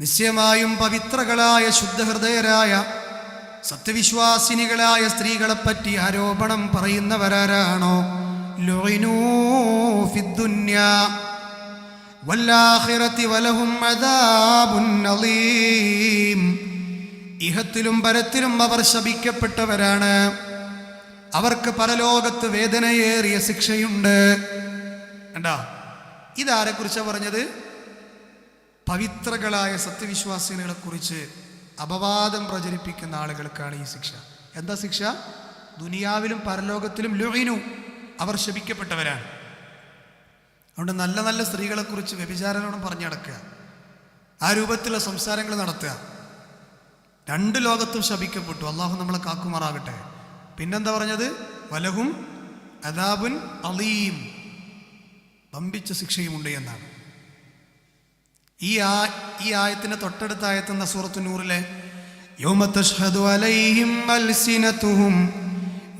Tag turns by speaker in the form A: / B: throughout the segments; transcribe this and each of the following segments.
A: നിശ്ചയമായും പവിത്രകളായ ശുദ്ധഹൃദയരായ സത്യവിശ്വാസിനികളായ സ്ത്രീകളെപ്പറ്റി ആരോപണം പറയുന്നവരാരാണോ? ഇഹത്തിലും പരത്തിലും അവർ ശപിക്കപ്പെട്ടവരാണ്. അവർക്ക് പരലോകത്ത് വേദനയേറിയ ശിക്ഷയുണ്ട്. കണ്ടാ? ഇതാരെ കുറിച്ചാണ് പറഞ്ഞത്? പവിത്രകളായ സത്യവിശ്വാസികളെ കുറിച്ച് അപവാദം പ്രചരിപ്പിക്കുന്ന ആളുകൾക്കാണ് ഈ ശിക്ഷ. എന്താ ശിക്ഷ? ദുനിയാവിലും പരലോകത്തിലും ലുഹിനു അവർ ശപിക്കപ്പെട്ടവരാണ്. അതുകൊണ്ട് നല്ല നല്ല സ്ത്രീകളെ കുറിച്ച് വ്യഭിചാരനോടും പറഞ്ഞു നടക്കുക. ആ രൂപത്തിലുള്ള സംസാരങ്ങൾ നടത്തുക. രണ്ട് ലോകത്തും ശപിക്കപ്പെട്ടു. അള്ളാഹു നമ്മളെ കാക്കുമാറാകട്ടെ. പിന്നെന്താ പറഞ്ഞത്? വലഹും അദാബുൻ അലീം. വമ്പിച്ച ശിക്ഷയുമുണ്ട് എന്നാണ്. ഈ ആ ഈ ആയത്തിന്റെ തൊട്ടടുത്ത ആയത്തെന്ന സൂറത്തു നൂറിലെ യൗമ തഷ്ഹദു അലൈഹിം അൽസിനതുഹും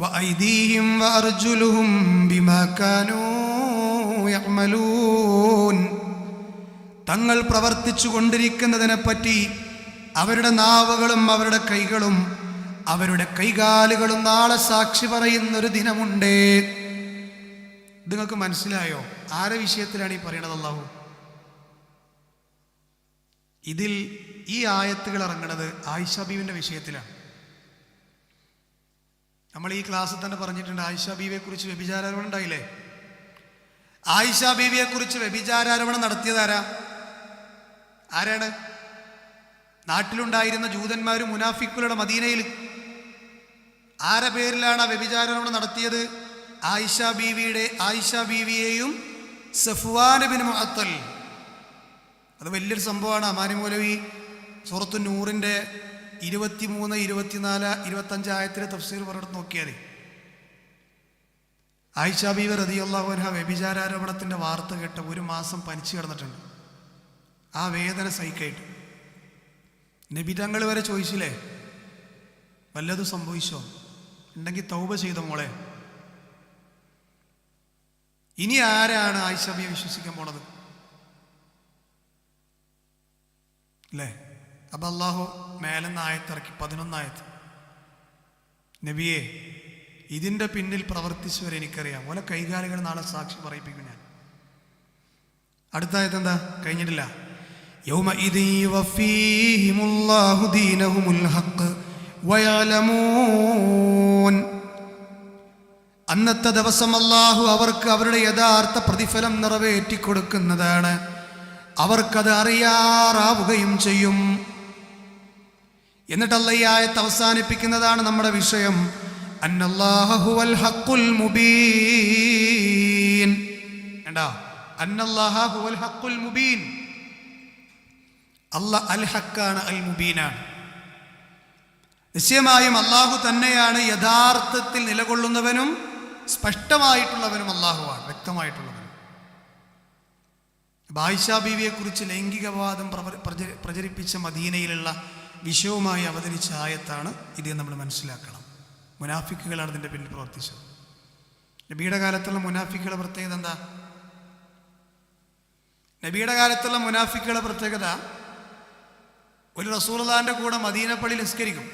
A: വഅർജുലുഹും ബിമാ യഅമലൂൻ. തങ്ങൾ പ്രവർത്തിച്ചു കൊണ്ടിരിക്കുന്നതിനെ പറ്റി അവരുടെ നാവുകളും അവരുടെ കൈകളും അവരുടെ കൈകാലുകളും നാളെ സാക്ഷി പറയുന്നൊരു ദിനമുണ്ട്. നിങ്ങൾക്ക് മനസ്സിലായോ? ആരെ വിഷയത്തിലാണ് ഈ പറയണത് അല്ലാഹു? ഇതിൽ ഈ ആയത്തുകൾ ഇറങ്ങണത് ആയിഷ ബീവിന്റെ വിഷയത്തിലാണ്. നമ്മൾ ഈ ക്ലാസ്സിൽ തന്നെ പറഞ്ഞിട്ടുണ്ട് ആയിഷ ബീവിയെ കുറിച്ച് വ്യഭിചാരോപണം ഉണ്ടായില്ലേ? ആയിഷ ബീവിയെ കുറിച്ച് വ്യഭിചാരോപണം നടത്തിയതാരാ? ആരാണ്? നാട്ടിലുണ്ടായിരുന്ന ജൂതന്മാരും മുനാഫിക്കുകളുടെ മദീനയിൽ ആരെ പേരിലാണ് ആ വ്യഭിചാരോപണം നടത്തിയത്? ആയിഷ ബീവിയുടെ ആയിഷ ബീവിയെയും സഫ്വാൻ ബിൻ മുഅത്തൽ. അത് വലിയൊരു സംഭവമാണ്. അമാനി മൗലവി സൂറത്തു നൂറിന്റെ ഇരുപത്തിമൂന്ന് ഇരുപത്തിനാല് ഇരുപത്തഞ്ച് ആയത്തിലെ തഫ്സീർ പറഞ്ഞിട്ട് നോക്കിയാൽ ആയിഷ ബീവി റതിയുള്ളവൻഹ വ്യഭിചാരോപണത്തിന്റെ വാർത്ത കേട്ട ഒരു മാസം പനിച്ചു കിടന്നിട്ടുണ്ട്. ആ വേദന സഹിക്കായിട്ട്. നബിതങ്ങൾ വരെ ചോദിച്ചില്ലേ? വല്ലതും സംഭവിച്ചോ? ഉണ്ടെങ്കിൽ തൗബ ചെയ്ത മോളെ? ഇനി ആരാണ് ആയിഷ ബിയെ വിശ്വസിക്കാൻ പോണത്? അല്ലേ അപ്പം അള്ളാഹു മേലെന്ന് ആയത്തിറക്കി പതിനൊന്നായത്ത്. നബിയെ ഇതിന്റെ പിന്നിൽ പ്രവർത്തിച്ചവരെ എനിക്കറിയാം. ഓല കൈകാലികൾ നാളെ സാക്ഷി പറയിപ്പിക്കും ഞാൻ. അടുത്തായത് എന്താ? കഴിഞ്ഞിട്ടില്ല. അന്നത്തെ ദിവസം അള്ളാഹു അവർക്ക് അവരുടെ യഥാർത്ഥ പ്രതിഫലം നിറവേറ്റി കൊടുക്കുന്നതാണ് അവർക്കത് അറിയാറാവുകയും ചെയ്യും. എന്നിട്ടല്ല അവസാനിപ്പിക്കുന്നതാണ് നമ്മുടെ വിഷയം. അന്നല്ലാഹുവൽ ഹഖുൽ മുബീൻ. ഹഖുൽ മുബീൻ. അൽ നിശ്ചയമായും അള്ളാഹു തന്നെയാണ് യഥാർത്ഥത്തിൽ നിലകൊള്ളുന്നവനും സ്പഷ്ടമായിട്ടുള്ളവനും അള്ളാഹുവാണ് വ്യക്തമായിട്ടുള്ളവനും ബായിഷ ബീവിയെക്കുറിച്ച് ലൈംഗികവാദം പ്രചരിപ്പിച്ച മദീനയിലുള്ള വിഷയവുമായി അവതരിച്ച ആയത്താണ് ഇത് നമ്മൾ മനസ്സിലാക്കണം. മുനാഫിക്കുകളാണ് ഇതിന്റെ പിന്നിൽ പ്രവർത്തിച്ചത്. നബിയുടെ കാലത്തുള്ള മുനാഫിക്കുകളുടെ പ്രത്യേകത എന്താ? നബിയുടെ കാലത്തുള്ള മുനാഫിക്കുകളുടെ പ്രത്യേകത ഒരു റസൂർദാന്റെ കൂടെ മദീനപ്പള്ളി നിസ്കരിക്കും.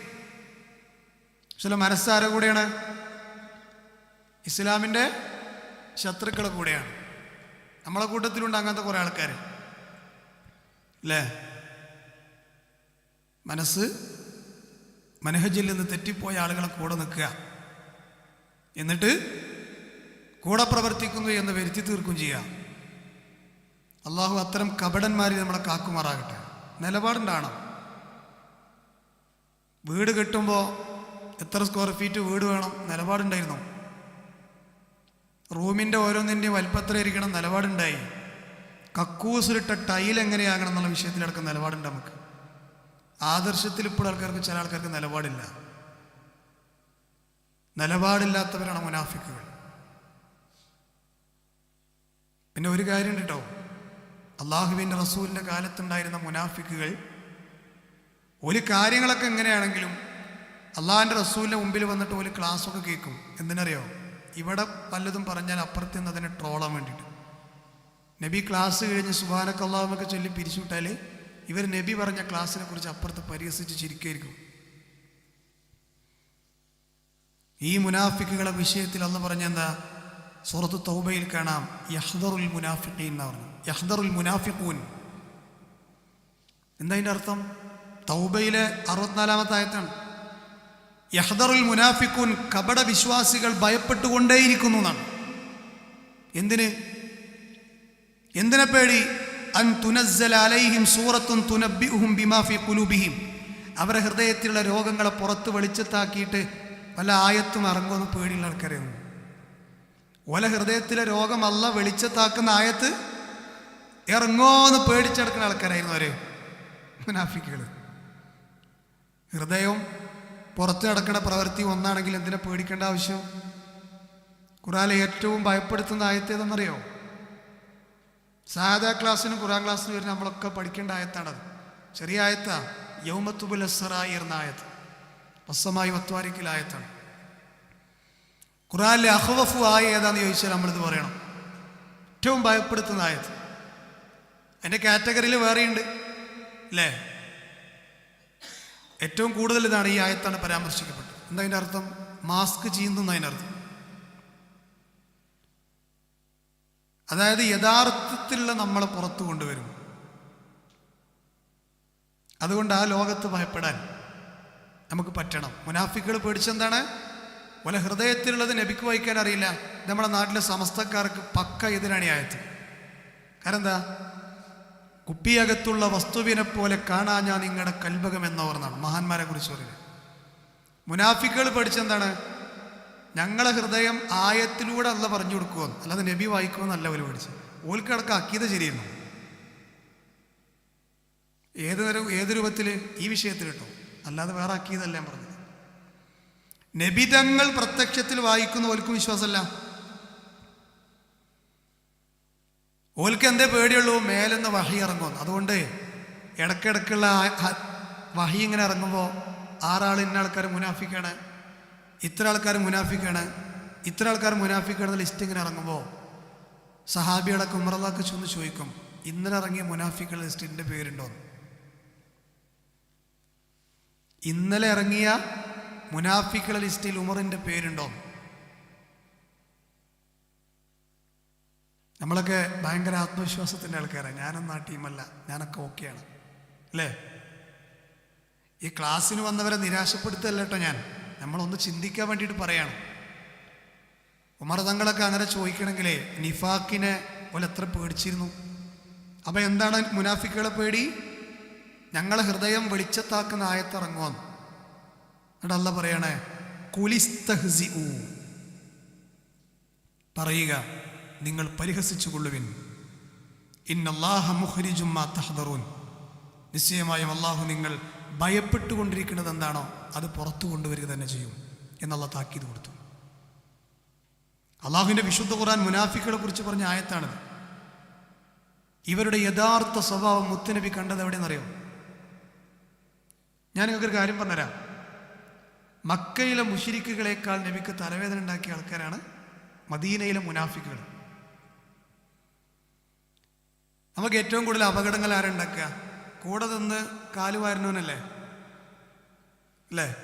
A: ചില മനസ്സാരെ കൂടെയാണ്. ഇസ്ലാമിന്റെ ശത്രുക്കളെ കൂടെയാണ്. നമ്മളെ കൂട്ടത്തിലുണ്ട് അങ്ങനത്തെ കുറേ ആൾക്കാർ അല്ലേ മനസ്സ് മനഹജിൽ നിന്ന് തെറ്റിപ്പോയ ആളുകളെ കൂടെ നിൽക്കുക. എന്നിട്ട് കൂടെ പ്രവർത്തിക്കുന്നു എന്ന് വരുത്തി തീർക്കും ചെയ്യുക. അള്ളാഹു അത്തരം കപടന്മാരിൽ നമ്മളെ കാക്കുമാറാകട്ടെ. നിലപാടുണ്ടാണ് വീട് കെട്ടുമ്പോൾ എത്ര സ്ക്വയർ ഫീറ്റ് വീട് വേണം? നിലപാടുണ്ടായിരുന്നു. റൂമിന്റെ ഓരോന്നിന്റെയും വലിപ്പത്രയിരിക്കണം നിലപാടുണ്ടായി. കക്കൂസിലിട്ട ടൈൽ എങ്ങനെയാകണം എന്നുള്ള വിഷയത്തിൽ വിഷയത്തിലടക്കം നിലപാടുണ്ട് നമുക്ക്. ആദർശത്തിൽ ഇപ്പോൾ ആൾക്കാർക്ക് ചില ആൾക്കാർക്ക് നിലപാടില്ല. നിലപാടില്ലാത്തവരാണ് മുനാഫിക്കുകൾ. പിന്നെ ഒരു കാര്യം കേട്ടോ. അള്ളാഹുവിന്റെ റസൂലിന്റെ കാലത്തുണ്ടായിരുന്ന മുനാഫിക്കുകൾ ഒരു കാര്യങ്ങളൊക്കെ എങ്ങനെയാണെങ്കിലും അള്ളാഹിന്റെ റസൂലിന്റെ മുമ്പിൽ വന്നിട്ട് ഒരു ക്ലാസ്സൊക്കെ കേൾക്കും. എന്തിനറിയോ? ഇവിടെ പലതും പറഞ്ഞാൽ അപ്പുറത്ത് നിന്ന് അതിനെ ട്രോളാൻ വേണ്ടിയിട്ട്. നബി ക്ലാസ് കഴിഞ്ഞ് സുബാനക്ക് അള്ളാഹുമൊക്കെ ചൊല്ലി പിരിച്ചുവിട്ടാൽ ഇവർ നബി പറഞ്ഞ ക്ലാസ്സിനെ കുറിച്ച് അപ്പുറത്ത് പരിഹസിച്ച് ചിരിക്കായിരിക്കും ഈ മുനാഫിക്കുകളെ വിഷയത്തിൽ അന്ന് പറഞ്ഞെന്താ സുഹൃത്ത് തൗബയിൽ കാണാം യഹ്ദറുൽ മുനാഫിഖീൻ എന്ന് പറഞ്ഞു യഹ്ദറുൽ മുനാഫിഖൂൻ. എന്താ അതിന്റെ അർത്ഥം? തൗബയിലെ അറുപത്തിനാലാമത്തെ ആയത്താണ്. യഹ്ദറുൽ മുനാഫിക്കുൻ കപട വിശ്വാസികൾ ഭയപ്പെട്ടുകൊണ്ടേയിരിക്കുന്നു എന്നാണ് എന്തിന്? എന്തിനെ പേടി? അൻ തുനസ്സല അലൈഹിം സൂറത്തും തുനബിഹും ബിമാഫി കുലുബിഹിം അവരുടെ ഹൃദയത്തിലുള്ള രോഗങ്ങളെ പുറത്ത് വെളിച്ചത്താക്കിയിട്ട് വല്ല ആയത്തും ഇറങ്ങുമെന്ന് പേടിയുള്ള ആൾക്കാരെയൊന്നും. ഓല ഹൃദയത്തിലെ രോഗം രോഗമല്ല വെളിച്ചത്താക്കുന്ന ആയത്ത് ഇറങ്ങോന്ന് പേടിച്ചെടുക്കുന്ന ആൾക്കാരായിരുന്നു അവരെ. മുനാഫിക്കുകൾ ഹൃദയം പുറത്ത് നടക്കുന്ന പ്രവൃത്തി ഒന്നാണെങ്കിൽ എന്തിനെ പേടിക്കേണ്ട ആവശ്യം? ഖുറാനിലെ ഏറ്റവും ഭയപ്പെടുത്തുന്ന ആയത്ത് ഏതെന്നറിയോ സാധാ ക്ലാസ്സിനും ഖുറാൻ ക്ലാസ്സിനും വരുന്ന നമ്മളൊക്കെ പഠിക്കേണ്ട ആയത്താണത് ചെറിയ ആയത്താ. യൗമത്തുബുൽ എന്ന ആയത്ത്. വസ്സമായി വത്വാരിക്കൽ ആയത്താണ്. ഖുറാനിലെ അഹ്വഫു ആയ ഏതാന്ന് ചോദിച്ചാൽ നമ്മളിത് പറയണം. ഏറ്റവും ഭയപ്പെടുത്തുന്ന ആയത് അതിന്റെ കാറ്റഗറിയിൽ വേറെയുണ്ട്. അല്ലേ? ഏറ്റവും കൂടുതൽ ഇതാണ് ഈ ആയത്താണ് പരാമർശിക്കപ്പെട്ടത്. എന്താ അതിന്റെ അർത്ഥം? മാസ്ക് ചീന്തുന്ന അതിനർത്ഥം അതായത് യഥാർത്ഥത്തിലുള്ള നമ്മളെ പുറത്തു കൊണ്ടുവരും. അതുകൊണ്ട് ആ ലോകത്ത് ഭയപ്പെടാൻ നമുക്ക് പറ്റണം. മുനാഫിക്കുകൾ പേടിച്ചെന്താണ് ഒല ഹൃദയത്തിലുള്ളത് നബിക്ക് വായിക്കാൻ അറിയില്ല. നമ്മുടെ നാട്ടിലെ സമസ്തക്കാർക്ക് പക്ക എതിരാണ് ഈ ആയത്ത്. കാരണം എന്താ? കുപ്പിയകത്തുള്ള വസ്തുവിനെ പോലെ കാണാൻ ഞാൻ നിങ്ങളുടെ കൽഭകം എന്നവർന്നാണ് മഹാന്മാരെ കുറിച്ച് പറയുന്നത്. മുനാഫിക്കുകൾ പഠിച്ചെന്താണ്? ഞങ്ങളെ ഹൃദയം ആയത്തിലൂടെ അല്ല പറഞ്ഞു കൊടുക്കുമെന്ന് അല്ലാതെ നബി വായിക്കുമെന്നല്ല അവർ പഠിച്ചു ഓൽക്കടക്കം അക്കീത ശരിയായിരുന്നു ഏത് തരം ഏത് രൂപത്തിൽ ഈ വിഷയത്തിൽ കേട്ടോ അല്ലാതെ വേറെ അക്കീതല്ല ഞാൻ പറഞ്ഞത്. നബിതങ്ങൾ പ്രത്യക്ഷത്തിൽ വായിക്കുന്ന ഓൽക്കും വിശ്വാസമല്ല. ഓൽക്ക് എന്തേ പേടിയുള്ളൂ? മേലെന്ന് വഹി ഇറങ്ങും. അതുകൊണ്ട് ഇടക്കിടക്കുള്ള വഹി ഇങ്ങനെ ഇറങ്ങുമ്പോൾ ആറാൾ ഇന്ന ആൾക്കാർ മുനാഫിക്കാണ് ഇത്ര ആൾക്കാർ മുനാഫിക്കാണ് ഇത്ര ആൾക്കാർ മുനാഫിക്കാണെന്ന ലിസ്റ്റ് ഇങ്ങനെ ഇറങ്ങുമ്പോൾ സഹാബികളൊക്കെ ഉമറല്ലാക്ക് ചെന്ന് ചോദിക്കും ഇന്നലെ ഇറങ്ങിയ മുനാഫിക്കുള്ള ലിസ്റ്റിന്റെ പേരുണ്ടോ? ഇന്നലെ ഇറങ്ങിയ മുനാഫിക്കുള്ള ലിസ്റ്റിൽ ഉമറിന്റെ പേരുണ്ടോ? നമ്മളൊക്കെ ഭയങ്കര ആത്മവിശ്വാസത്തിന്റെ ആൾക്കാരാണ്. ഞാനൊന്നും ആ ടീമല്ല. ഞാനൊക്കെ ഓക്കെയാണ്. അല്ലേ? ഈ ക്ലാസ്സിന് വന്നവരെ നിരാശപ്പെടുത്തല്ല കേട്ടോ ഞാൻ. നമ്മളൊന്ന് ചിന്തിക്കാൻ വേണ്ടിയിട്ട് പറയാണ്. ഉമർ തങ്ങളൊക്കെ അങ്ങനെ ചോദിക്കണമെങ്കിലേ നിഫാക്കിനെ പോലെ എത്ര പേടിച്ചിരുന്നു? അപ്പം എന്താണ് മുനാഫിക്കുകളെ പേടി? ഞങ്ങളെ ഹൃദയം വെളിച്ചത്താക്കുന്ന ആയത്തിറങ്ങുമെന്ന് എന്നിട്ട് അല്ല പറയണേ കുലിസ്തഹ്സി പറയുക നിങ്ങൾ പരിഹസിച്ചു കൊള്ളുവിൻ ഇന്നല്ലാഹ നിശ്ചയമായും അള്ളാഹു നിങ്ങൾ ഭയപ്പെട്ടുകൊണ്ടിരിക്കുന്നത് എന്താണോ അത് പുറത്തു കൊണ്ടുവരിക തന്നെ ചെയ്യും എന്നുള്ള താക്കീത് കൊടുത്തു. അള്ളാഹുവിന്റെ വിശുദ്ധ ഖുർആൻ മുനാഫിക്കുകളെ കുറിച്ച് പറഞ്ഞ ആയത്താണിത്. ഇവരുടെ യഥാർത്ഥ സ്വഭാവം മുത്തുനബി കണ്ടത് എവിടെയെന്നറിയോ? ഞാൻ നിങ്ങൾക്കൊരു കാര്യം പറഞ്ഞുതരാം. മക്കയിലെ മുഷിരിക്കുകളേക്കാൾ നബിക്ക് തലവേദന ഉണ്ടാക്കിയ ആൾക്കാരാണ് മദീനയിലെ മുനാഫിക്കുകൾ. നമുക്ക് ഏറ്റവും കൂടുതൽ അപകടങ്ങൾ ആരുണ്ടാക്കുക കൂടെ നിന്ന് കാലുവാരുന്നവനല്ലേ അല്ലേ?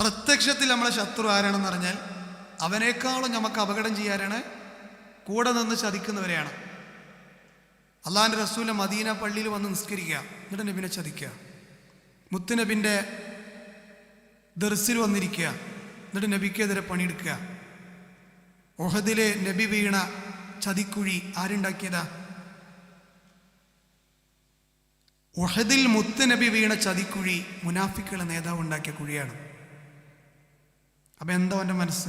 A: പ്രത്യക്ഷത്തിൽ നമ്മളെ ശത്രു ആരാണെന്ന് പറഞ്ഞാൽ അവനേക്കാളും നമുക്ക് അപകടം ചെയ്യാനാണ് കൂടെ നിന്ന് ചതിക്കുന്നവരെയാണ് അള്ളാഹിന്റെ റസൂലിനെ മദീന പള്ളിയിൽ വന്ന് നിസ്കരിക്കുക. എന്നിട്ട് നബിനെ ചതിക്കുക. മുത്തുനബിന്റെ ദർസിൽ വന്നിരിക്കുക. എന്നിട്ട് നബിക്കെതിരെ പണിയെടുക്കുക. ഒഹദിലെ നബി വീണ ചതിക്കുഴി ആരുണ്ടാക്കിയതാ? ഒഹദിൽ മുത്ത് നബി വീണ ചതിക്കുഴി മുനാഫിക്കുള്ള നേതാവ് ഉണ്ടാക്കിയ കുഴിയാണ്. അപ്പൊ എന്താ അവന്റെ മനസ്സ്?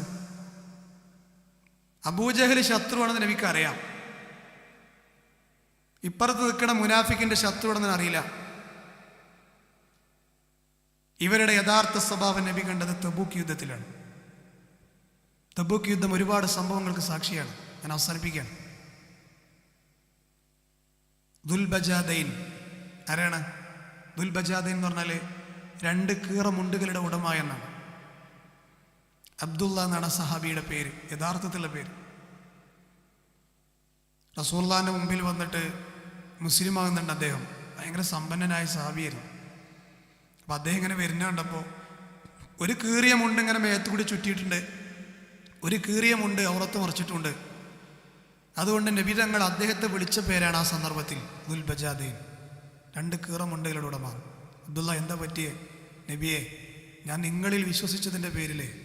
A: അബൂജഹൽ ശത്രുവാണെന്ന് നബിക്ക് അറിയാം. ഇപ്പുറത്ത് നിൽക്കുന്ന മുനാഫിക്കിന്റെ ശത്രുവാണെന്ന് അറിയില്ല. ഇവരുടെ യഥാർത്ഥ സ്വഭാവം നബി കണ്ടത് തബൂക്ക് യുദ്ധത്തിലാണ്. തബൂക്ക് യുദ്ധം ഒരുപാട് സംഭവങ്ങൾക്ക് സാക്ഷിയാണ്. ഞാൻ അവസാനിപ്പിക്കുകയാണ്. ദുൽബജാദൈൻ ആരാണ്? ദുൽബജാദ എന്ന് പറഞ്ഞാൽ രണ്ട് കീറ മുണ്ടുകളുടെ ഉടമ എന്നാണ്. അബ്ദുള്ള എന്നാണ് സഹാബിയുടെ പേര് യഥാർത്ഥത്തിലുള്ള പേര്. റസൂള്ളാന്റെ മുമ്പിൽ വന്നിട്ട് മുസ്ലിം ആകുന്നുണ്ട് അദ്ദേഹം. ഭയങ്കര സമ്പന്നനായ സഹാബിയായിരുന്നു. അപ്പം അദ്ദേഹം ഇങ്ങനെ വരുന്ന കണ്ടപ്പോൾ ഒരു കീറിയ മുണ്ട് ഇങ്ങനെ മേത്തുകൂടി ചുറ്റിയിട്ടുണ്ട്. ഒരു കീറിയ മുണ്ട് ഔറത്ത് മറിച്ചിട്ടുണ്ട്. അതുകൊണ്ട് നബി തങ്ങൾ അദ്ദേഹത്തെ വിളിച്ച പേരാണ് ആ സന്ദർഭത്തിൽ ദുൽ ബജാദീൻ രണ്ട് കീറമുണ്ടകളുടെ ഉടമ അബ്ദുള്ള എന്താ പറ്റിയേ? നബിയെ ഞാൻ നിങ്ങളിൽ വിശ്വസിച്ചതിന്റെ പേരിൽ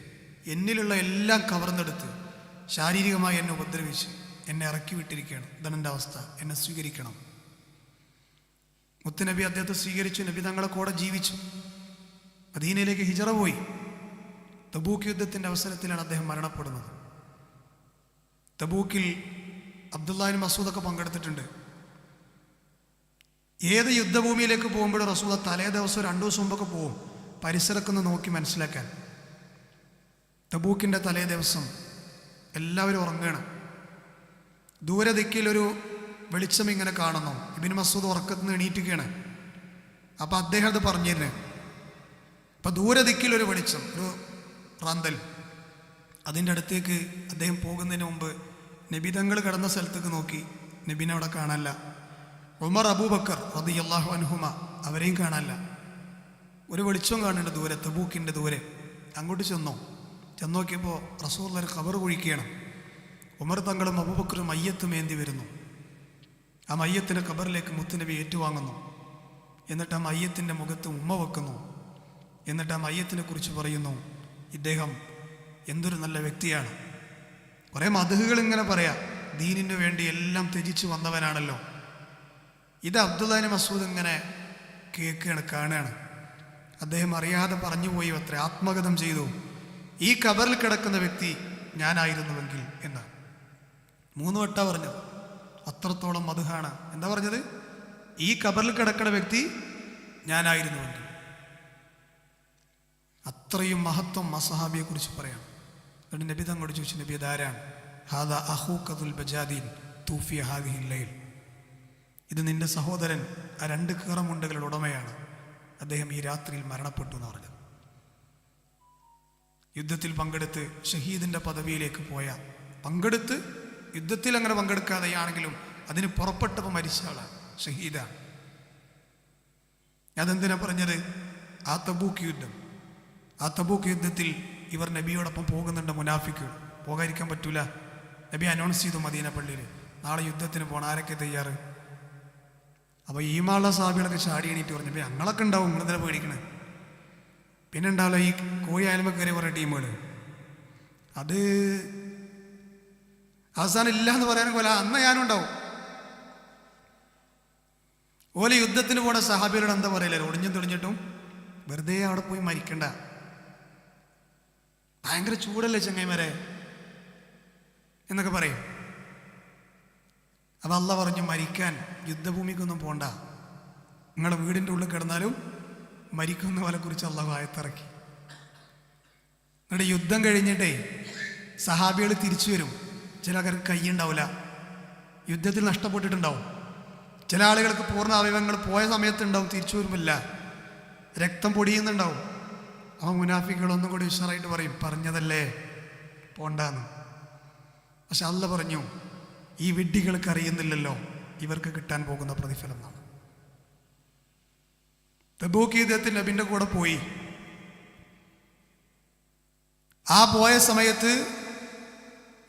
A: എന്നിലുള്ള എല്ലാം കവർന്നെടുത്ത് ശാരീരികമായി എന്നെ ഉപദ്രവിച്ച് എന്നെ ഇറക്കി വിട്ടിരിക്കുകയാണ്. ഇതാണ് എന്റെ അവസ്ഥ. എന്നെ സ്വീകരിക്കണം. മുത്തുനബി അദ്ദേഹത്തെ സ്വീകരിച്ചു. നബി തങ്ങളെ കൂടെ ജീവിച്ചു. മദീനയിലേക്ക് ഹിജറ പോയി. തബൂക്ക് യുദ്ധത്തിന്റെ അവസരത്തിലാണ് അദ്ദേഹം മരണപ്പെടുന്നത്. തബൂക്കിൽ അബ്ദുല്ലാഹിൻ മസൂദൊക്കെ പങ്കെടുത്തിട്ടുണ്ട്. ഏത് യുദ്ധഭൂമിയിലേക്ക് പോകുമ്പോഴും റസൂദ തലേ ദിവസം രണ്ടു ദിവസം മുമ്പൊക്കെ പോകും പരിസരമൊക്കെ ഒന്ന് നോക്കി മനസ്സിലാക്കാൻ. തബൂക്കിന്റെ തലേ ദിവസം എല്ലാവരും ഉറങ്ങുകയാണ് ദൂരെ ദിക്കിലൊരു വെളിച്ചം ഇങ്ങനെ കാണുന്നു. ഇബിൻ മസൂദ് ഉറക്കത്തിന് എണീറ്റുകയാണ് അപ്പോൾ അദ്ദേഹം അത് പറഞ്ഞിരുന്നു. അപ്പോൾ ദൂരെ ദിക്കിലൊരു വെളിച്ചം ഒരു റാന്തൽ. അതിന്റെ അടുത്തേക്ക് അദ്ദേഹം പോകുന്നതിന് മുമ്പ് നബിതങ്ങൾ കിടന്ന സ്ഥലത്തേക്ക് നോക്കി. നബിനെ അവിടെ കാണാനല്ല. ഉമർ അബൂബക്കർ അള്ളാഹു അൻഹുമ അവരെയും കാണാനല്ല. ഒരു വെളിച്ചം കാണേണ്ട ദൂരെ തബൂക്കിന്റെ ദൂരെ. അങ്ങോട്ട് ചെന്നോ. ചെന്നോക്കിയപ്പോൾ നോക്കിയപ്പോൾ റസൂള്ളൊരു ഖബർ കുഴിക്കുകയാണ് ഉമർ തങ്ങളും അബൂബക്കറും മയ്യത്ത് മേന്തി വരുന്നു. ആ മയ്യത്തിന്റെ കബറിലേക്ക് മുത്തുനബി ഏറ്റുവാങ്ങുന്നു. എന്നിട്ട് ആ മയ്യത്തിന്റെ മുഖത്ത് ഉമ്മ വെക്കുന്നു. എന്നിട്ട് ആ മയ്യത്തിനെ കുറിച്ച് പറയുന്നു ഇദ്ദേഹം എന്തൊരു നല്ല വ്യക്തിയാണ്. കുറേ മധുഹുകൾ ഇങ്ങനെ പറയാം ദീനിന് വേണ്ടി എല്ലാം ത്യജിച്ചു വന്നവനാണല്ലോ. ഇത് അബ്ദുല്ലാഹിന് മസൂദ് ഇങ്ങനെ കേൾക്കുകയാണ് കാണുകയാണ്. അദ്ദേഹം അറിയാതെ പറഞ്ഞു പോയി അത്ര ആത്മഗതം ചെയ്തു. ഈ കബറിൽ കിടക്കുന്ന വ്യക്തി ഞാനായിരുന്നുവെങ്കിൽ എന്ന്. മൂന്ന് വട്ട പറഞ്ഞത്. അത്രത്തോളം മധുഹാണ്. എന്താ പറഞ്ഞത്? ഈ കബറിൽ കിടക്കുന്ന വ്യക്തി ഞാനായിരുന്നുവെങ്കിൽ. അത്രയും മഹത്വം മസഹാബിയെ കുറിച്ച് പറയാം. എന്നിട്ട് നബി ചോദിച്ചു നബി ഇതാരാണ്? ഹാദ അഹൂഖതുൽ ബജാദീൻ തൂഫിയ ഹാദിഹില്ലയിൽ ഇത് നിന്റെ സഹോദരൻ ആ രണ്ട് കീറമുണ്ടകളുടെ ഉടമയാണ്. അദ്ദേഹം ഈ രാത്രിയിൽ മരണപ്പെട്ടു എന്ന് പറഞ്ഞത് യുദ്ധത്തിൽ പങ്കെടുത്ത് ഷഹീദിന്റെ പദവിയിലേക്ക് പോയ പങ്കെടുത്ത് യുദ്ധത്തിൽ അങ്ങനെ പങ്കെടുക്കാതെയാണെങ്കിലും അതിന് പുറപ്പെട്ടപ്പോൾ മരിച്ച ആളാണ് ഷഹീദാണ് അതെന്തിനാ പറഞ്ഞത്? ആ തബൂക്ക് യുദ്ധം. ആ തബൂക്ക് യുദ്ധത്തിൽ ഇവർ നബിയോടൊപ്പം പോകുന്നുണ്ട് മുനാഫിക്ക്. പോകാതിരിക്കാൻ പറ്റൂല. നബി അനൗൺസ് ചെയ്തു മദീന പള്ളിയിൽ നാളെ യുദ്ധത്തിന് പോകണം ആരൊക്കെ തയ്യാറ്? അപ്പോൾ ഈമാള സാബികളൊക്കെ ചാടി എണീറ്റ് പറഞ്ഞു പിന്നെ ഞങ്ങളൊക്കെ ഉണ്ടാവും നിങ്ങളെന്തിനാ പേടിക്കണേ. പിന്നെ ഉണ്ടാവില്ല ഈ കോഴി അയൽമ കയറി കുറേ ടീമുകൾ അത് അവസാനം ഇല്ല എന്ന് പറയാൻ പോലെ അന്ന് ഞാനും ഉണ്ടാവും. ഓലെ യുദ്ധത്തിന് പോണ സഹാബികളോട് എന്താ പറയില്ല ഒടിഞ്ഞും തെളിഞ്ഞിട്ടും വെറുതെ അവിടെ പോയി മരിക്കണ്ട. ഭയങ്കര ചൂടല്ലേ ചങ്ങൈമാരെ എന്നൊക്കെ പറയും. അപ്പം അല്ല പറഞ്ഞു മരിക്കാൻ യുദ്ധഭൂമിക്കൊന്നും പോണ്ട. നിങ്ങളുടെ വീടിന്റെ ഉള്ളിൽ കിടന്നാലും മരിക്കുന്ന പോലെ കുറിച്ച് അള്ളാഹു ആയത്തിറക്കി. നിങ്ങളുടെ യുദ്ധം കഴിഞ്ഞിട്ടേ സഹാബികൾ തിരിച്ചു വരും. ചില ആൾക്കാർക്ക് കൈയുണ്ടാവില്ല യുദ്ധത്തിൽ നഷ്ടപ്പെട്ടിട്ടുണ്ടാവും. ചില ആളുകൾക്ക് പൂർണ അവയവങ്ങൾ പോയ സമയത്തുണ്ടാവും തിരിച്ചു വരുമില്ല രക്തം പൊടിയുന്നുണ്ടാവും. ആ മുനാഫിക്കുകൾ ഒന്നും കൂടി ഉഷാറായിട്ട് പറയും പറഞ്ഞതല്ലേ? പോണ്ടാന്ന്. പക്ഷെ അല്ല പറഞ്ഞു ഈ വിഡ്ഢികൾക്ക് അറിയുന്നില്ലല്ലോ. ഇവർക്ക് കിട്ടാൻ പോകുന്ന പ്രതിഫലം എന്നാണ് തബൂക്ക് യുദ്ധത്തിൽ നബിന്റെ കൂടെ പോയി. ആ പോയ സമയത്ത്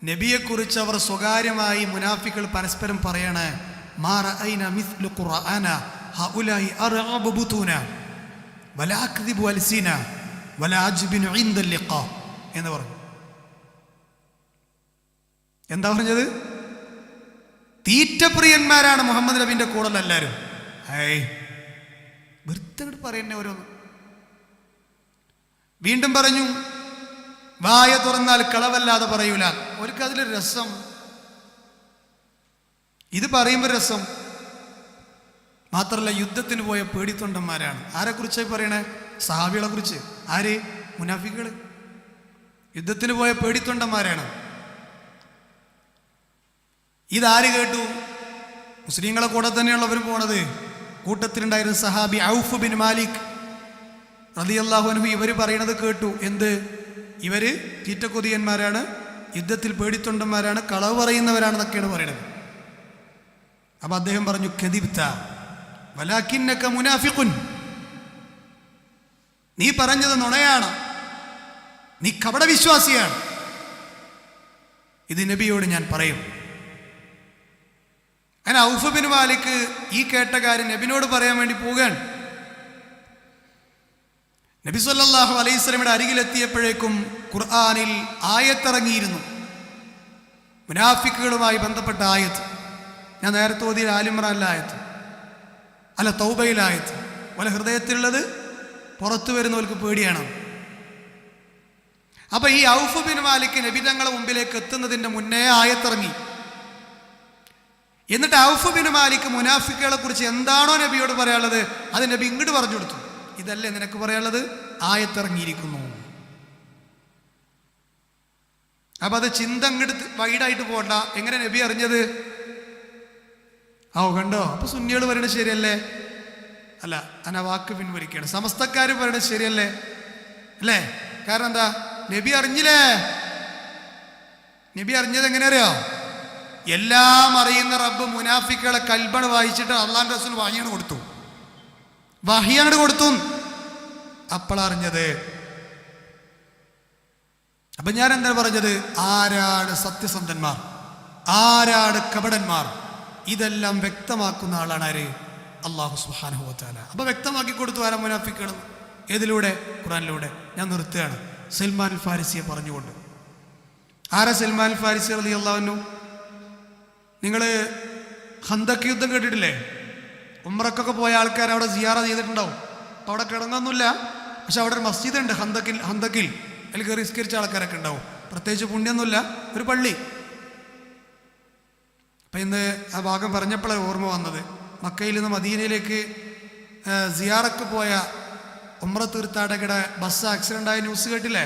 A: നബിയെക്കുറിച്ച് അവർ സ്വകാര്യമായി മുനാഫികൾ പരസ്പരം പറയാണ് എന്ന് പറഞ്ഞു. എന്താ പറഞ്ഞത്? തീറ്റപ്രിയന്മാരാണ് മുഹമ്മദ് നബിന്റെ കൂടെ എല്ലാവരും ഹൈ വൃത്തങ്ങോട്ട് പറയുന്നേ ഓരോന്ന്. വീണ്ടും പറഞ്ഞു വായ തുറന്നാൽ കളവല്ലാതെ പറയൂല. അവർക്ക് അതിലൊരു രസം. ഇത് പറയുമ്പോൾ രസം. മാത്രമല്ല യുദ്ധത്തിന് പോയ പേടിത്തൊണ്ടന്മാരാണ്. ആരെക്കുറിച്ചായി പറയണേ? സഹാബികളെ കുറിച്ച്. ആര്? മുനാഫികൾ യുദ്ധത്തിന് പോയ പേടിത്തൊണ്ടന്മാരാണ്. ഇതാര് കേട്ടു? മുസ്ലിങ്ങളെ കൂടെ തന്നെയുള്ളവർ പോണത്. കൂട്ടത്തിലുണ്ടായിരുന്ന സഹാബി ഔഫ് ബിൻ മാലിക് റളിയല്ലാഹു അൻഹു ഇവർ പറയണത് കേട്ടു. എന്ത്? ഇവർ തീറ്റക്കൊതിയന്മാരാണ് യുദ്ധത്തിൽ പേടിത്തൊണ്ടന്മാരാണ് കളവ് പറയുന്നവരാണെന്നൊക്കെയാണ് പറയണത്. അപ്പൊ അദ്ദേഹം പറഞ്ഞു കെതിപ്ത വലാക്കിന്നക്ക മുനാഫിക്കുൻ നീ പറഞ്ഞത് നുണയാണ്. നീ കപടവിശ്വാസിയാണ്. ഇത് നബിയോട് ഞാൻ പറയും. അങ്ങനെ ഔഫ് ബിൻ മാലിക്ക് ഈ കേട്ട കാര്യം നബിനോട് പറയാൻ വേണ്ടി പോവുകയാണ്. നബി സല്ലാഹു അലൈഹി സ്വലമിയുടെ അരികിലെത്തിയപ്പോഴേക്കും ഖുർആാനിൽ ആയത്തിറങ്ങിയിരുന്നു. മുനാഫിക്കുകളുമായി ബന്ധപ്പെട്ട ആയത്ത്. ഞാൻ നേരത്തെ ഓതിയ ആലിമ്രാനിലെ ആയത്ത്. അല്ല തൗബയിലെ ആയത്ത്. വല്ല ഹൃദയത്തിലുള്ളത് പുറത്തു വരുന്നവർക്ക് പേടിയാണ്. അപ്പൊ ഈ ഔഫ് ബിൻ മാലിക്ക് നബി തങ്ങളുടെ മുമ്പിലേക്ക് എത്തുന്നതിന്റെ മുന്നേ ആയത്തിറങ്ങി. എന്നിട്ട് ഔഫ് ബിൻ മാലിക്ക് മുനാഫിക്കുകളെ കുറിച്ച് എന്താണോ നബിയോട് പറയാനുള്ളത് അത് നബി ഇങ്ങോട്ട് പറഞ്ഞു കൊടുത്തു. ഇതല്ലേ നിനക്ക് പറയാനുള്ളത്? ആയത്തിറങ്ങിയിരിക്കുന്നു. അപ്പൊ അത് ചിന്ത അങ്ങോട്ട് വൈഡായിട്ട് പോകണ്ട എങ്ങനെ നബി അറിഞ്ഞത്? ആ കണ്ടോ? അപ്പൊ സുന്നികൾ പറയണത് ശരിയല്ലേ? അല്ല അന വാക്ക് പിൻവലിക്കുകയാണ് സമസ്തക്കാർ പറയണത് ശരിയല്ലേ? അല്ലേ? കാരണം എന്താ? നബി അറിഞ്ഞില്ലേ? നബി അറിഞ്ഞത് എങ്ങനെ അറിയോ? എല്ലാം അറിയുന്ന റബ്ബ് മുനാഫിക്കുകളെ കൽബണ് വായിച്ചിട്ട് അള്ളാൻ റസൂൽ വാങ്ങിയാണ് കൊടുത്തു. വഹിയാണ് കൊടുത്തു. അപ്പളറിഞ്ഞത് അപ്പൊ ഞാൻ എന്താ പറഞ്ഞത്? ആരാണ് സത്യസന്ധന്മാർ? ആരാണ് കപടന്മാർ? ഇതെല്ലാം വ്യക്തമാക്കുന്ന ആളാണ് ആര്? അള്ളാഹു സുഹാനുഭവത്താല അപ്പൊ വ്യക്തമാക്കി കൊടുത്തു ആരാ മുനാഫിക്കണം ഏതിലൂടെ? ഖുറാനിലൂടെ ഞാൻ നിർത്തുകയാണ്. സൽമാൻ ഫാരിസിയെ പറഞ്ഞുകൊണ്ട്. ആരാ സൽമാൻ ഫാരിസി അലി അള്ളാഹുനു നിങ്ങൾ ഹന്തക്ക് യുദ്ധം കേട്ടിട്ടില്ലേ? ഉമ്രക്കൊക്കെ പോയ ആൾക്കാർ അവിടെ സിയാറ ചെയ്തിട്ടുണ്ടാവും. അപ്പോൾ അവിടെ കിടങ്ങൊന്നുമില്ല പക്ഷെ അവിടെ ഒരു മസ്ജിദ് ഉണ്ട് ഹന്തക്കിൽ ഹന്തക്കിൽ അതിൽ കയറി നിസ്കരിച്ച ആൾക്കാരൊക്കെ ഉണ്ടാവും. പ്രത്യേകിച്ച് പുണ്യൊന്നുമില്ല. ഒരു പള്ളി. അപ്പം ഇന്ന് ആ ഭാഗം പറഞ്ഞപ്പോഴാണ് ഓർമ്മ വന്നത്. മക്കയിൽ നിന്ന് മദീനയിലേക്ക് സിയാറക്ക് പോയ ഉമ്ര തീർത്ഥാടകയുടെ ബസ് ആക്സിഡന്റ് ആയ ന്യൂസ് കേട്ടില്ലേ?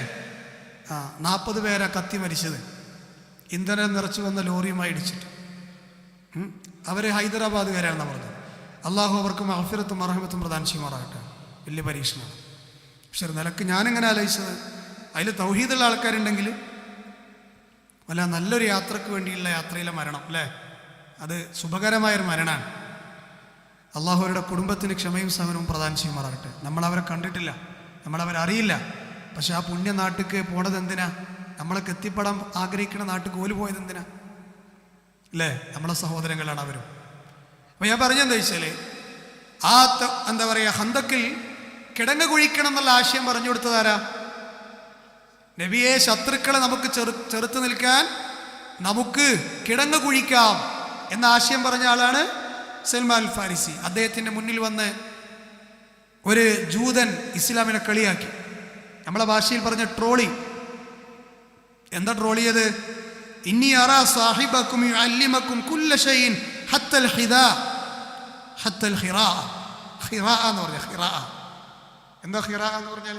A: ആ നാൽപ്പത് പേരാ കത്തി മരിച്ചത്. ഇന്ധനം നിറച്ചു വന്ന ലോറിയുമായി ഇടിച്ചിട്ട്. ഉം. അവർ ഹൈദരാബാദുകാരാണെന്ന് പറഞ്ഞത്. അള്ളാഹു അവർക്ക് മഹഫിറത്തും അർഹമത്തും പ്രധാന ചെയ്യുമാറാകട്ടെ വലിയ പരീക്ഷണമാണ്. പക്ഷെ നിലയ്ക്ക് ഞാനെങ്ങനെ ആലോചിച്ചത്? അതിൽ തൗഹീദുള്ള ആൾക്കാരുണ്ടെങ്കിൽ വല്ല നല്ലൊരു യാത്രയ്ക്ക് വേണ്ടിയുള്ള യാത്രയിലെ മരണം അല്ലേ? അത് ശുഭകരമായൊരു മരണമാണ്. അള്ളാഹു അവരുടെ കുടുംബത്തിന് ക്ഷമയും സഹനവും പ്രധാന ചെയ്യുമാറാകട്ടെ നമ്മളവരെ കണ്ടിട്ടില്ല. നമ്മളവരെ അറിയില്ല പക്ഷെ ആ പുണ്യ നാട്ടിക്ക് പോണത് എന്തിനാ നമ്മളൊക്കെ എത്തിപ്പെടാൻ ആഗ്രഹിക്കുന്ന നാട്ടിൽ കോൽ പോയത് എന്തിനാ അല്ലേ നമ്മളെ സഹോദരങ്ങളാണ് അവരും. അപ്പം ഞാൻ പറഞ്ഞെന്താ വെച്ചാൽ ആ എന്താ പറയുക ഹന്തക്കിൽ കിടങ്ങ് കുഴിക്കണം എന്നുള്ള ആശയം പറഞ്ഞു കൊടുത്തതാരാ നബിയെ ശത്രുക്കളെ നമുക്ക് ചെറു ചെറുത്ത് നിൽക്കാൻ നമുക്ക് കിടങ്ങ് കുഴിക്കാം എന്ന ആശയം പറഞ്ഞ ആളാണ് സൽമാൻ ഫാരിസി അദ്ദേഹത്തിന്റെ മുന്നിൽ വന്ന് ഒരു ജൂതൻ ഇസ്ലാമിനെ കളിയാക്കി. നമ്മളെ ഭാഷയിൽ പറഞ്ഞ ട്രോളി. എന്താ ട്രോൾ ചെയ്ത് ഇന്നി അറാ സാഹിബക്കും യുഅല്ലിമക്കും കുല്ല ഷൈഇൻ ഹത്തൽ ഹിദാ ഹത്തൽ ഹിറാ ഹിറാ എന്ന് പറഞ്ഞ ഹിറാ. എന്താ ഹിറാ എന്ന് പറഞ്ഞാൽ?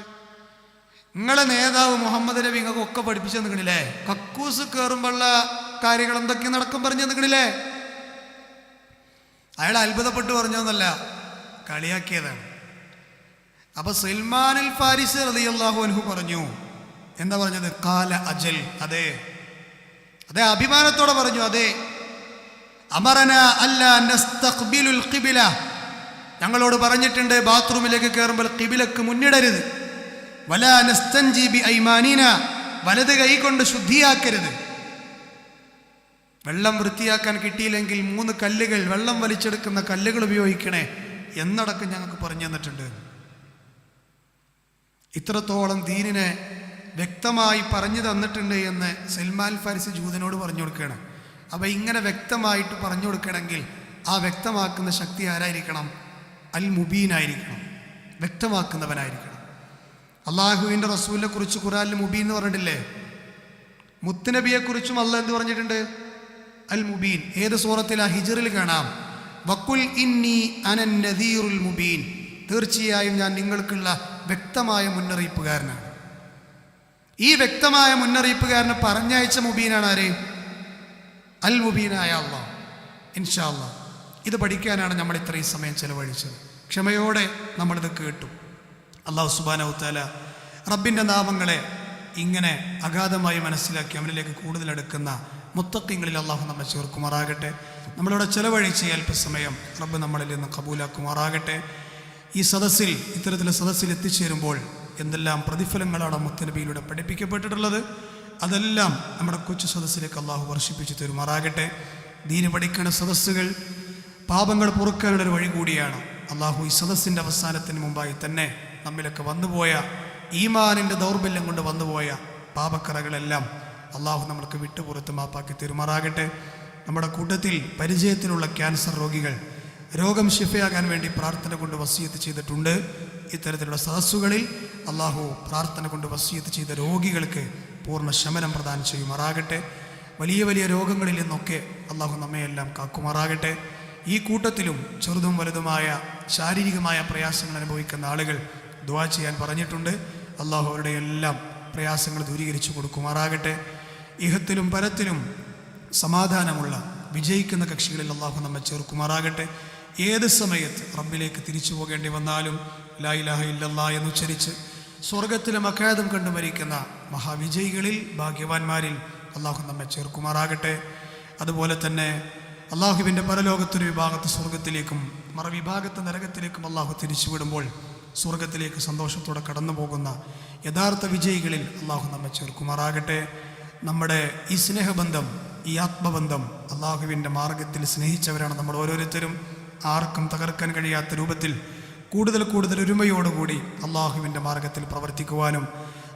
A: നിങ്ങളെ നേതാവ് മുഹമ്മദ് നബി നിങ്ങൾക്ക് ഒക്കെ പഠിപ്പിച്ചു തന്നിക്കണില്ലേ? കക്കൂസ് കയറുമ്പോഴുള്ള കാര്യങ്ങൾ എന്തൊക്കെ നടക്കും പറഞ്ഞു തന്നിക്കണില്ലേ? അയാൾ അത്ഭുതപ്പെട്ട് പറഞ്ഞോന്നല്ല കളിയാക്കിയതാണ്. അപ്പൊ സൽമാൻ ഫാരിസ് റളിയല്ലാഹു അൻഹു പറഞ്ഞു എന്താ പറഞ്ഞത്? കാല അജൽ അതെ. അതെ അഭിമാനത്തോടെ പറഞ്ഞു അതെ അമറന അല്ല നസ്തഖ്ബിലുൽ ഖിബില. ഞങ്ങളോട് പറഞ്ഞിട്ടുണ്ട് ബാത്റൂമിലേക്ക് കയറുമ്പോൾ കിബിലക്ക് മുന്നിടരുത്. വല നസ്തൻജി ബി ഐമാനീന. വലത് കൈ കൊണ്ട് ശുദ്ധിയാക്കരുത്. വെള്ളം വൃത്തിയാക്കാൻ കിട്ടിയില്ലെങ്കിൽ മൂന്ന് കല്ലുകൾ വെള്ളം വലിച്ചെടുക്കുന്ന കല്ലുകൾ ഉപയോഗിക്കണേ എന്നടക്കം ഞങ്ങൾക്ക് പറഞ്ഞു തന്നിട്ടുണ്ട്. ഇത്രത്തോളം ദീനിനെ വ്യക്തമായി പറഞ്ഞു തന്നിട്ടുണ്ട് എന്ന് സൽമാൻ ഫാരിസ് ജൂതനോട് പറഞ്ഞു കൊടുക്കുകയാണ്. അപ്പം ഇങ്ങനെ വ്യക്തമായിട്ട് പറഞ്ഞു കൊടുക്കണമെങ്കിൽ ആ വ്യക്തമാക്കുന്ന ശക്തി ആരായിരിക്കണം? അൽ മുബീനായിരിക്കണം വ്യക്തമാക്കുന്നവനായിരിക്കണം. അള്ളാഹുവിന്റെ റസൂലിനെ കുറിച്ച് ഖുറാനിൽ മുബീൻ എന്ന് പറഞ്ഞിട്ടില്ലേ? മുത്തുനബിയെക്കുറിച്ചും അല്ല എന്ത് പറഞ്ഞിട്ടുണ്ട്? അൽ മുബീൻ ഏത് സൂറത്തിൽ? ഹിജറിൽ കാണാം. വക്കുൽ ഇന്നി അനൻ നദീറുൽ മുബീൻ. തീർച്ചയായും ഞാൻ നിങ്ങൾക്കുള്ള വ്യക്തമായ മുന്നറിയിപ്പുകാരനാണ്. ഈ വ്യക്തമായ മുന്നറിയിപ്പുകാരന് പറഞ്ഞയച്ച മുബീനാണ് ആരെ? അൽ മുബീനായ അള്ളാഹ്. ഇൻഷാ അള്ളാഹ് ഇത് പഠിക്കാനാണ് നമ്മൾ ഇത്രയും സമയം ചെലവഴിച്ചത്. ക്ഷമയോടെ നമ്മളിത് കേട്ടു. അള്ളാഹു സുബാനവുത്താല റബ്ബിന്റെ നാമങ്ങളെ ഇങ്ങനെ അഗാധമായി മനസ്സിലാക്കി അവനിലേക്ക് കൂടുതൽ അടുക്കുന്ന മുത്തക്കിങ്ങളിൽ അള്ളാഹു നമ്മെ ചേർക്കുമാറാകട്ടെ. നമ്മളിവിടെ ചെലവഴിച്ച അല്പസമയം റബ്ബ് നമ്മളിൽ നിന്ന് കബൂലാക്കുമാറാകട്ടെ. ഈ സദസ്സിൽ ഇത്തരത്തിലെ സദസ്സിൽ എത്തിച്ചേരുമ്പോൾ എന്തെല്ലാം പ്രതിഫലങ്ങളാണ് മുത്തനബിയിലൂടെ പഠിപ്പിക്കപ്പെട്ടിട്ടുള്ളത്? അതെല്ലാം നമ്മുടെ കൊച്ചു സദസ്സിലേക്ക് അള്ളാഹു വർഷിപ്പിച്ചു തരുമാറാകട്ടെ. ദീന് പഠിക്കണ സദസ്സുകൾ പാപങ്ങൾ പൊറുക്കാനുള്ള ഒരു വഴി കൂടിയാണ്. അള്ളാഹു ഈ സദസ്സിന്റെ അവസാനത്തിന് മുമ്പായി തന്നെ നമ്മിലൊക്കെ വന്നുപോയ ഈമാനിന്റെ ദൗർബല്യം കൊണ്ട് വന്നുപോയ പാപക്കറകളെല്ലാം അള്ളാഹു നമ്മൾക്ക് വിട്ടുപുറത്ത് മാപ്പാക്കി തെരുമാറാകട്ടെ. നമ്മുടെ കൂട്ടത്തിൽ പരിചയത്തിലുള്ള ക്യാൻസർ രോഗികൾ രോഗം ശിഫയാകാൻ വേണ്ടി പ്രാർത്ഥന കൊണ്ട് വസീയത്ത് ചെയ്തിട്ടുണ്ട്. ഇത്തരത്തിലുള്ള സദസ്സുകളിൽ അള്ളാഹു പ്രാർത്ഥന കൊണ്ട് വസീത്ത് ചെയ്ത രോഗികൾക്ക് പൂർണ ശമനം പ്രദാനം ചെയ്യുമാറാകട്ടെ. വലിയ വലിയ രോഗങ്ങളിൽ നിന്നൊക്കെ അള്ളാഹു നമ്മയെല്ലാം കാക്കുമാറാകട്ടെ. ഈ കൂട്ടത്തിലും ചെറുതും വലുതുമായ ശാരീരികമായ പ്രയാസങ്ങൾ അനുഭവിക്കുന്ന ആളുകൾ ദുവാ ചെയ്യാൻ പറഞ്ഞിട്ടുണ്ട്. അള്ളാഹു അവരുടെ എല്ലാം പ്രയാസങ്ങൾ ദൂരീകരിച്ചു കൊടുക്കുമാറാകട്ടെ. ഇഹത്തിലും പരത്തിലും സമാധാനമുള്ള വിജയിക്കുന്ന കക്ഷികളിൽ അള്ളാഹു നമ്മെ ചേർക്കുമാറാകട്ടെ. ഏത് സമയത്ത് റബ്ബിലേക്ക് തിരിച്ചു പോകേണ്ടി വന്നാലും ലാ ഇലാഹ ഇല്ലല്ലാ എന്നുച്ചരിച്ച് സ്വർഗത്തിലെ മഖാദം കണ്ടു മരിക്കുന്ന മഹാവിജയികളിൽ ഭാഗ്യവാന്മാരിൽ അള്ളാഹു നമ്മെ ചേർക്കുമാറാകട്ടെ. അതുപോലെ തന്നെ അള്ളാഹുവിന്റെ പരലോകത്തൊരു വിഭാഗത്ത് സ്വർഗത്തിലേക്കും മറുവിഭാഗത്ത് നരകത്തിലേക്കും അള്ളാഹു തിരിച്ചുവിടുമ്പോൾ സ്വർഗത്തിലേക്ക് സന്തോഷത്തോടെ കടന്നു പോകുന്ന യഥാർത്ഥ വിജയികളിൽ അള്ളാഹു നമ്മെ ചേർക്കുമാറാകട്ടെ. നമ്മുടെ ഈ സ്നേഹബന്ധം ഈ ആത്മബന്ധം അള്ളാഹുവിന്റെ മാർഗത്തിൽ സ്നേഹിച്ചവരാണ് നമ്മൾ ഓരോരുത്തരും. ആർക്കും തകർക്കാൻ കഴിയാത്ത രൂപത്തിൽ കൂടുതൽ കൂടുതൽ ഒരുമയോടുകൂടി അള്ളാഹുവിൻ്റെ മാർഗത്തിൽ പ്രവർത്തിക്കുവാനും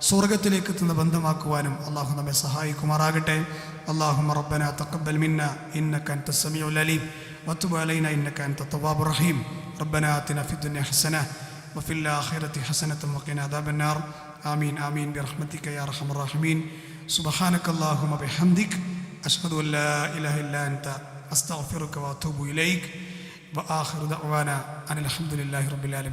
A: സ്വർഗത്തിലേക്ക് എത്തുന്ന ബന്ധമാക്കുവാനും അള്ളാഹു നമ്മെ സഹായിക്കുമാറാകട്ടെ അള്ളാഹു റബ്ബന തക്കബൽ മിന്ന ഇന്നക അൻത സമീഉൽ അലീം വതുബ് അലൈന ഇന്നക അൻത തവ്വാബുർ റഹീം റബ്ബന ആതിന ഫിദ് ദുനിയ ഹസന وفي الآخرة حسنة وقنا عذاب النار آمين آمين برحمتك يا أرحم الراحمين سبحانك اللهم بحمدك أشهد أن لا إله إلا أنت أستغفرك وأتوب إليك അനിൽ അലഹമുല്ലാഹി റബുലാലും